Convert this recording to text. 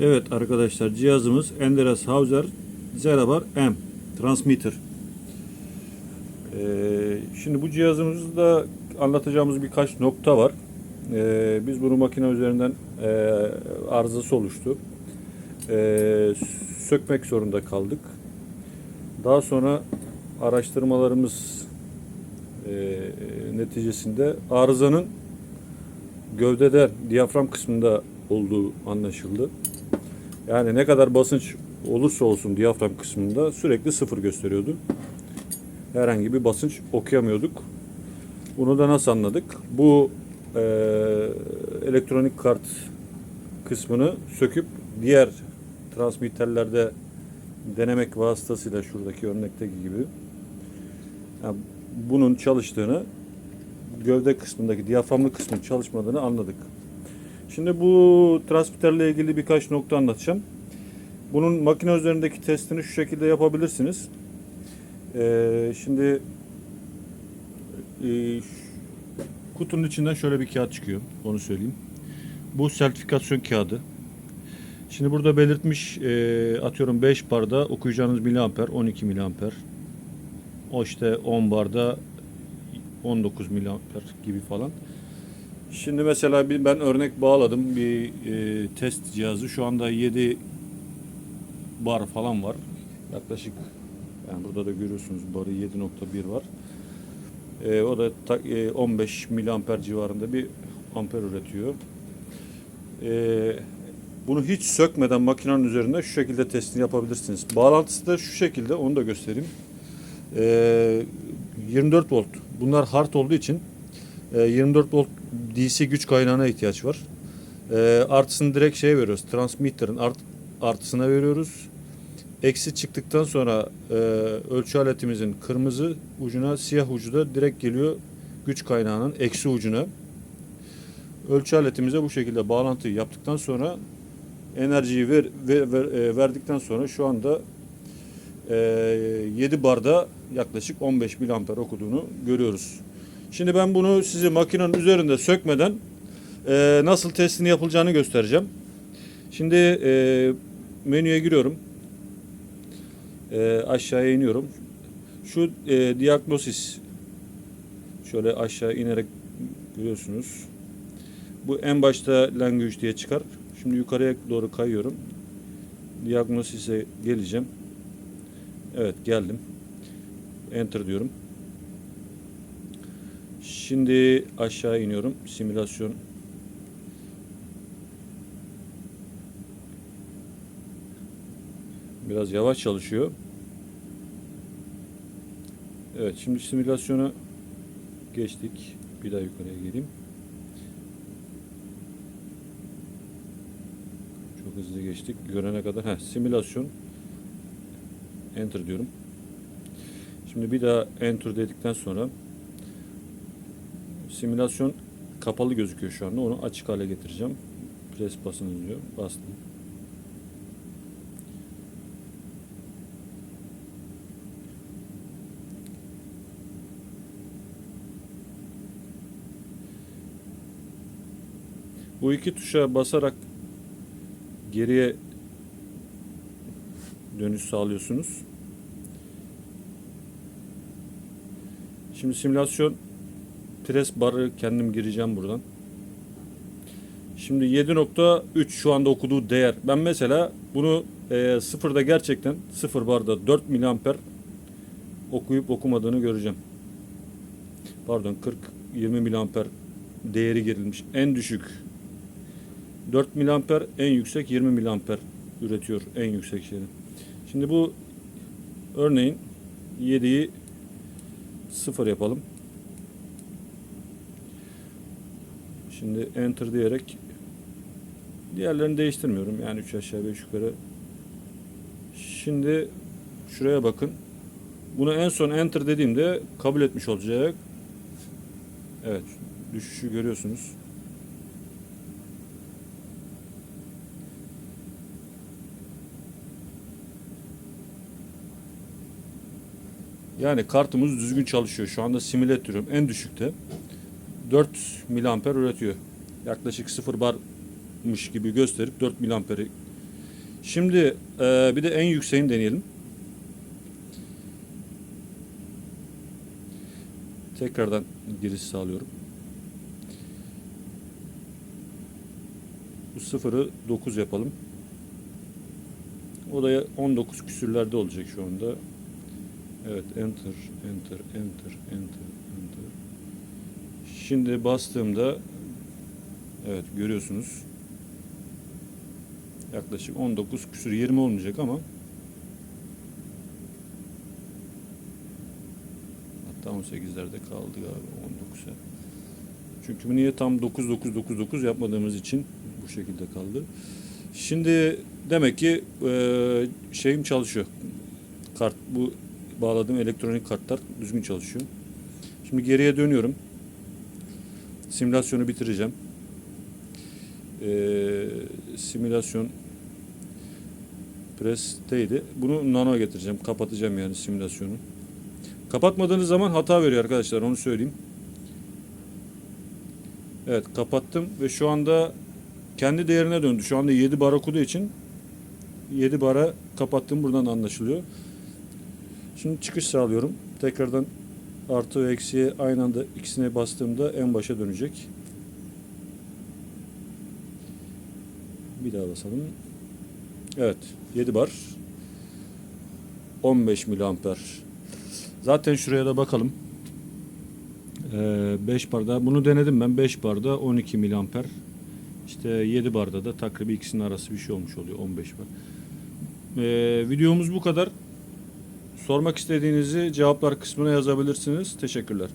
Evet arkadaşlar cihazımız Endres Hauser Zerabar M transmitter. Ee, şimdi bu cihazımızda anlatacağımız birkaç nokta var. Ee, biz bunu makine üzerinden e, arızası oluştu. Ee, sökmek zorunda kaldık. Daha sonra araştırmalarımız e, neticesinde arızanın gövdede diyafram kısmında olduğu anlaşıldı. Yani ne kadar basınç olursa olsun diyafram kısmında sürekli sıfır gösteriyordu. Herhangi bir basınç okuyamıyorduk. Bunu da nasıl anladık? Bu e, elektronik kart kısmını söküp diğer transmitterlerde denemek vasıtasıyla şuradaki örnekteki gibi yani bunun çalıştığını gövde kısmındaki diyaframlı kısmın çalışmadığını anladık. Şimdi bu transmitterle ilgili birkaç nokta anlatacağım. Bunun makine üzerindeki testini şu şekilde yapabilirsiniz. Ee, şimdi e, kutunun içinden şöyle bir kağıt çıkıyor. Onu söyleyeyim. Bu sertifikasyon kağıdı. Şimdi burada belirtmiş e, atıyorum 5 barda okuyacağınız miliamper 12 miliamper. O işte 10 barda 19 miliamper gibi falan. Şimdi mesela bir ben örnek bağladım bir e, test cihazı. Şu anda 7 bar falan var. Yaklaşık yani burada da görüyorsunuz barı 7.1 var. E, o da ta, e, 15 miliamper civarında bir amper üretiyor. E, bunu hiç sökmeden makinenin üzerinde şu şekilde testini yapabilirsiniz. Bağlantısı da şu şekilde onu da göstereyim. E, 24 volt. Bunlar hard olduğu için e, 24 volt DC güç kaynağına ihtiyaç var. E, artısını direkt şeye veriyoruz. Transmitter'ın art, artısına veriyoruz. Eksi çıktıktan sonra e, ölçü aletimizin kırmızı ucuna siyah ucu da direkt geliyor güç kaynağının eksi ucuna. Ölçü aletimize bu şekilde bağlantıyı yaptıktan sonra enerjiyi ver, ver- ver- e, verdikten sonra şu anda e, 7 barda yaklaşık 15 miliamper okuduğunu görüyoruz. Şimdi ben bunu sizi makinenin üzerinde sökmeden e, nasıl testini yapılacağını göstereceğim. Şimdi e, menüye giriyorum. E, aşağıya iniyorum. Şu e, diagnosis şöyle aşağı inerek görüyorsunuz. Bu en başta language diye çıkar. Şimdi yukarıya doğru kayıyorum. Diagnosis'e geleceğim. Evet geldim. Enter diyorum. Şimdi aşağı iniyorum. Simülasyon. Biraz yavaş çalışıyor. Evet şimdi simülasyona geçtik. Bir daha yukarıya geleyim. Çok hızlı geçtik. Görene kadar. Heh, simülasyon. Enter diyorum. Şimdi bir daha enter dedikten sonra simülasyon kapalı gözüküyor şu anda. Onu açık hale getireceğim. Press basınız diyor. Bastım. Bu iki tuşa basarak geriye dönüş sağlıyorsunuz. Şimdi simülasyon pres barı kendim gireceğim buradan. Şimdi 7.3 şu anda okuduğu değer. Ben mesela bunu e, sıfırda gerçekten sıfır barda 4 miliamper okuyup okumadığını göreceğim. Pardon 40 20 miliamper değeri girilmiş. En düşük 4 miliamper en yüksek 20 miliamper üretiyor en yüksek şeyini. Şimdi bu örneğin 7'yi 0 yapalım. Şimdi enter diyerek diğerlerini değiştirmiyorum. Yani 3 aşağı 5 yukarı. Şimdi şuraya bakın. Bunu en son enter dediğimde kabul etmiş olacak. Evet. Düşüşü görüyorsunuz. Yani kartımız düzgün çalışıyor. Şu anda simüle ediyorum. En düşükte 4 miliamper üretiyor. Yaklaşık 0 barmış gibi gösterip 4 miliamperi Şimdi e, bir de en yükseğini deneyelim. Tekrardan giriş sağlıyorum. Bu sıfırı 9 yapalım. O da 19 küsürlerde olacak şu anda. Evet enter, enter, enter, enter. Şimdi bastığımda evet görüyorsunuz yaklaşık 19 küsür 20 olmayacak ama hatta 18'lerde kaldı galiba 19'a. Çünkü niye tam 9 9 9 9 yapmadığımız için bu şekilde kaldı. Şimdi demek ki e, şeyim çalışıyor. Kart bu bağladığım elektronik kartlar düzgün çalışıyor. Şimdi geriye dönüyorum. Simülasyonu bitireceğim. Ee, simülasyon pressteydi. Bunu nano getireceğim. Kapatacağım yani simülasyonu. Kapatmadığınız zaman hata veriyor arkadaşlar. Onu söyleyeyim. Evet kapattım ve şu anda kendi değerine döndü. Şu anda 7 bar okuduğu için 7 bara kapattım. Buradan anlaşılıyor. Şimdi çıkış sağlıyorum. Tekrardan artı ve eksiye aynı anda ikisine bastığımda en başa dönecek. Bir daha basalım. Evet. 7 bar. 15 miliamper. Zaten şuraya da bakalım. 5 barda bunu denedim ben 5 barda 12 miliamper. İşte 7 barda da takribi ikisinin arası bir şey olmuş oluyor 15 bar. Ee, videomuz bu kadar. Sormak istediğinizi cevaplar kısmına yazabilirsiniz. Teşekkürler.